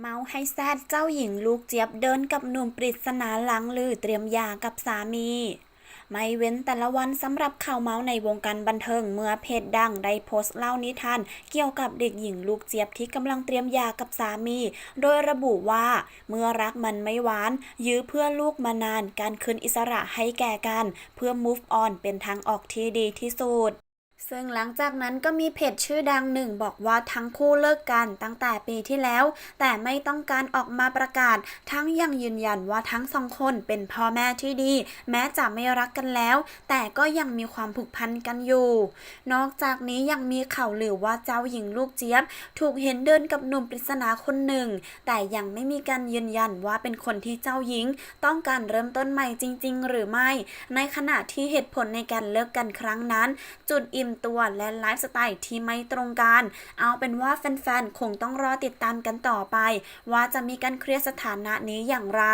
เมาให้แซดเจ้าหญิงลูกเจี๊ยบเดินกับหนุ่มปริศนาหลังลือเตรียมหย่ากับสามี ไม่เว้นแต่ละวันสำหรับข่าวเมาส์ในวงการบันเทิงเมื่อเพจดังได้โพสต์เล่านิทาน เกี่ยวกับเด็กหญิงลูกเจี๊ยบที่กำลังเตรียมหย่ากับสามี โดยระบุว่า เมื่อรักมันไม่หวาน ยื้อเพื่อลูกมานานการคืนอิสระให้แก่กัน เพื่อ move on เป็นทางออกที่ดีที่สุด ซึ่งหลังจากนั้นก็มีเพจชื่อดังหนึ่งบอกว่าทั้งคู่เลิกกันตั้งแต่ปีที่แล้ว แต่ไม่ต้องการออกมาประกาศ ทั้งยังยืนยันว่าทั้งสองคนเป็นพ่อแม่ที่ดี แม้จะไม่รักกันแล้ว แต่ก็ยังมีความผูกพันกันอยู่ นอกจากนี้ยังมีข่าวลือว่าเจ้าหญิงลูกเจี๊ยบ ถูกเห็นเดินกับหนุ่มปริศนาคนหนึ่ง แต่ยังไม่มีการยืนยันว่าเป็นคนที่เจ้าหญิง ต้องการเริ่มต้นใหม่จริง ๆ หรือไม่ ในขณะที่เหตุผลในการเลิกกันครั้งนั้น จุดอิ่มตัวและไลฟ์สไตล์ที่ไม่ตรงกัน เอาเป็นว่าแฟนๆ คงต้องรอติดตามกันต่อไป ว่าจะมีการเคลียร์สถานะนี้อย่างไร